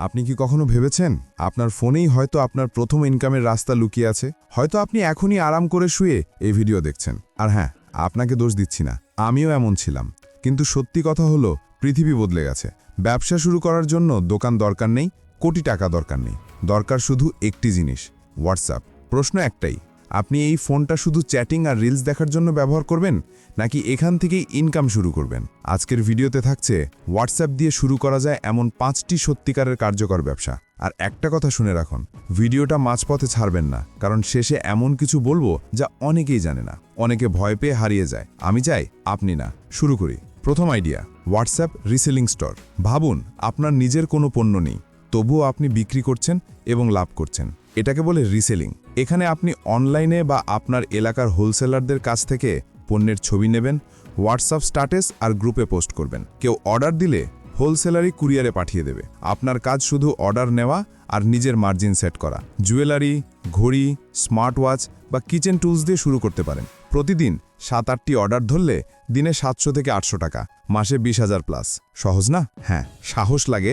আপনি কি কখনো ভেবেছেন? আপনার ফোনেই হয়তো আপনার প্রথম ইনকামের রাস্তা লুকিয়ে আছে। হয়তো আপনি এখনই আরাম করে শুয়ে এই ভিডিও দেখছেন। আর হ্যাঁ আপনাকে দোষ দিচ্ছি না। আমিও এমন ছিলাম। কিন্তু সত্যি কথা হলো, পৃথিবী বদলে গেছে। ব্যবসা শুরু করার জন্য দোকান দরকার নেই, কোটি টাকা দরকার নেই। দরকার শুধু একটি জিনিস হোয়াটসঅ্যাপ প্রশ্ন একটাই আপনি এই ফোনটা শুধু চ্যাটিং আর রিলস দেখার জন্য ব্যবহার করবেন, নাকি এখান থেকেই ইনকাম শুরু করবেন? আজকের ভিডিওতে থাকছে হোয়াটসঅ্যাপ দিয়ে শুরু করা যায় এমন পাঁচটি সত্যিকারের কার্যকর ব্যবসা। আর একটা কথা শুনে রাখুন, ভিডিওটা মাঝপথে ছাড়বেন না, কারণ শেষে এমন কিছু বলব যা অনেকেই জানে না। অনেকে ভয় পেয়ে হারিয়ে যায়। আমি চাই আপনি না। শুরু করি। প্রথম আইডিয়া হোয়াটসঅ্যাপ রিসেলিং স্টোর ভাবুন, আপনার নিজের কোনো পণ্য নেই, তবুও আপনি বিক্রি করছেন এবং লাভ করছেন। এটাকে বলে রিসেলিং এখানে আপনি অনলাইনে বা আপনার এলাকার হোলসেলারদের কাছ থেকে পণ্যের ছবি নেবেন, হোয়াটসঅ্যাপ স্ট্যাটাস আর গ্রুপে পোস্ট করবেন। কেউ অর্ডার দিলে হোলসেলারই কুরিয়ারে পাঠিয়ে দেবে। আপনার কাজ শুধু অর্ডার নেওয়া আর নিজের মার্জিন সেট করা। জুয়েলারি, ঘড়ি স্মার্ট ওয়াচ বা কিচেন টুলস দিয়ে শুরু করতে পারেন। প্রতিদিন সাত আটটি অর্ডার ধরলে দিনে সাতশো থেকে আটশো টাকা, মাসে বিশ হাজার প্লাস। সহজ না? হ্যাঁ সাহস লাগে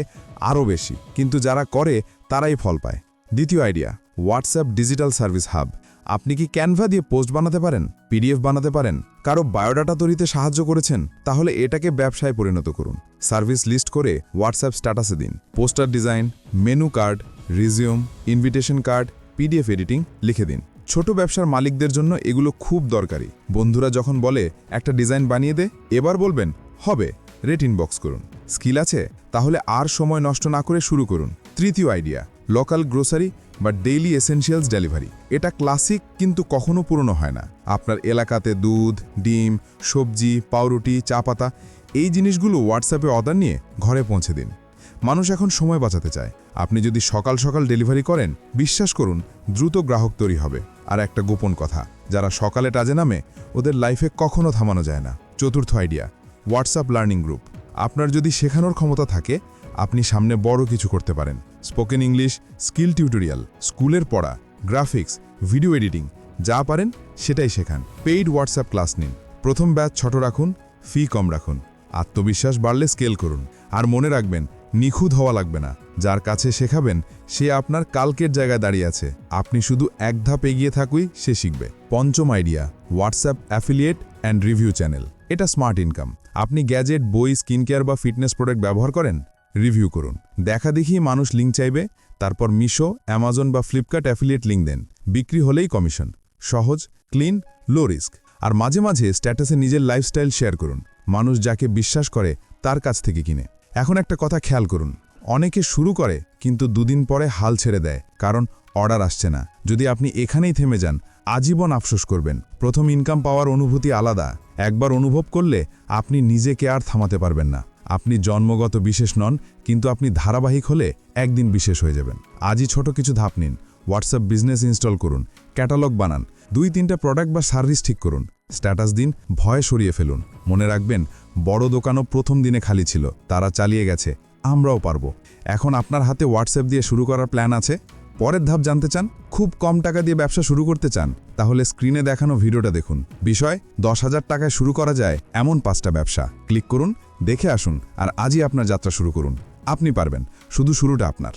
আরও বেশি। কিন্তু যারা করে, তারাই ফল পায়। দ্বিতীয় idea WhatsApp digital service hub. আপনি কি ক্যানভা দিয়ে পোস্ট বানাতে পারেন, পিডিএফ বানাতে পারেন, কারও বায়োডাটা তৈরিতে সাহায্য করেছেন, তাহলে এটাকে ব্যবসায় পরিণত করুন। সার্ভিস লিস্ট করে হোয়াটসঅ্যাপ স্ট্যাটাসে দিন। Poster design, menu card, resume, invitation card, PDF editing লিখে দিন। ছোট ব্যবসার মালিকদের জন্য এগুলো খুব দরকারি। বন্ধুরা যখন বলে, একটা ডিজাইন বানিয়ে দে, এবার বলবেন, হবে, রেট ইনবক্স করুন। স্কিল আছে? তাহলে আর সময় নষ্ট না করে শুরু করুন। তৃতীয় আইডিয়া লোকাল গ্রোসারি বা ডেইলি এসেনশিয়ালস ডেলিভারি এটা ক্লাসিক কিন্তু কখনো পুরনো হয় না। আপনার এলাকাতে দুধ, ডিম, সবজি, পাউরুটি, চা পাতা, এই জিনিসগুলো হোয়াটসঅ্যাপে অর্ডার নিয়ে ঘরে পৌঁছে দিন। মানুষ এখন সময় বাঁচাতে চায়। আপনি যদি সকাল সকাল ডেলিভারি করেন, বিশ্বাস করুন, দ্রুত গ্রাহক তৈরি হবে। আর একটা গোপন কথা, যারা সকালে টাজে নামে, ওদের লাইফে কখনো থামানো যায় না। চতুর্থ আইডিয়া হোয়াটসঅ্যাপ লার্নিং গ্রুপ আপনার যদি শেখানোর ক্ষমতা থাকে আপনি সামনে বড় কিছু করতে পারেন। স্পোকেন ইংলিশ স্কিল টিউটোরিয়াল স্কুলের পড়া গ্রাফিক্স ভিডিও এডিটিং যা পারেন সেটাই শেখান। পেইড হোয়াটসঅ্যাপ ক্লাস নিন। প্রথম ব্যাচ ছোট রাখুন ফি কম রাখুন। আত্মবিশ্বাস বাড়লে স্কেল করুন। আর মনে রাখবেন, নিখুঁত হওয়া লাগবে না। যার কাছে শেখাবেন, সে আপনার কালকের জায়গায় দাঁড়িয়ে আছে। আপনি শুধু এক ধাপ এগিয়ে থাকুই, সে শিখবে। পঞ্চম idea WhatsApp affiliate and review channel এটা স্মার্ট ইনকাম আপনি গ্যাজেট বই স্কিন কেয়ার বা ফিটনেস প্রোডাক্ট ব্যবহার করেন? রিভিউ করুন। দেখা দেখি মানুষ লিঙ্ক চাইবে, তারপর মিশো, অ্যামাজন বা ফ্লিপকার্ট অ্যাফিলিয়েট লিঙ্ক দেন। বিক্রি হলেই কমিশন। সহজ ক্লিন লো রিস্ক আর মাঝে মাঝে স্ট্যাটাসে নিজের লাইফস্টাইল শেয়ার করুন। মানুষ যাকে বিশ্বাস করে, তার কাছ থেকে কিনে। এখন একটা কথা খেয়াল করুন। অনেকে শুরু করে, কিন্তু দুদিন পরে হাল ছেড়ে দেয়, কারণ অর্ডার আসছে না। যদি আপনি এখানেই থেমে যান, আজীবন আফসোস করবেন। প্রথম ইনকাম পাওয়ার অনুভূতি আলাদা। একবার অনুভব করলে, আপনি নিজেকে আর থামাতে পারবেন না। আপনি জন্মগত বিশেষ নন, কিন্তু আপনি ধারাবাহিক হলে একদিন বিশেষ হয়ে যাবেন। আজই ছোট কিছু ধাপ নিন হোয়াটসঅ্যাপ বিজনেস ইনস্টল করুন ক্যাটালগ বানান, দুই তিনটা প্রোডাক্ট বা সার্ভিস ঠিক করুন স্ট্যাটাস দিন, ভয় সরিয়ে ফেলুন। মনে রাখবেন, বড় দোকানও প্রথম দিনে খালি ছিল, তারা চালিয়ে গেছে, আমরাও পারব। এখন আপনার হাতে হোয়াটসঅ্যাপ দিয়ে শুরু করার প্ল্যান আছে? পরের ধাপ জানতে চান, খুব কম টাকা দিয়ে ব্যবসা শুরু করতে চান, তাহলে স্ক্রিনে দেখানো ভিডিওটা দেখুন। বিষয়, দশ হাজার টাকায় শুরু করা যায় এমন পাঁচটা ব্যবসা। ক্লিক করুন দেখে আসুন আর আজই আপনার যাত্রা শুরু করুন। আপনি পারবেন। শুধু শুরুটা আপনার।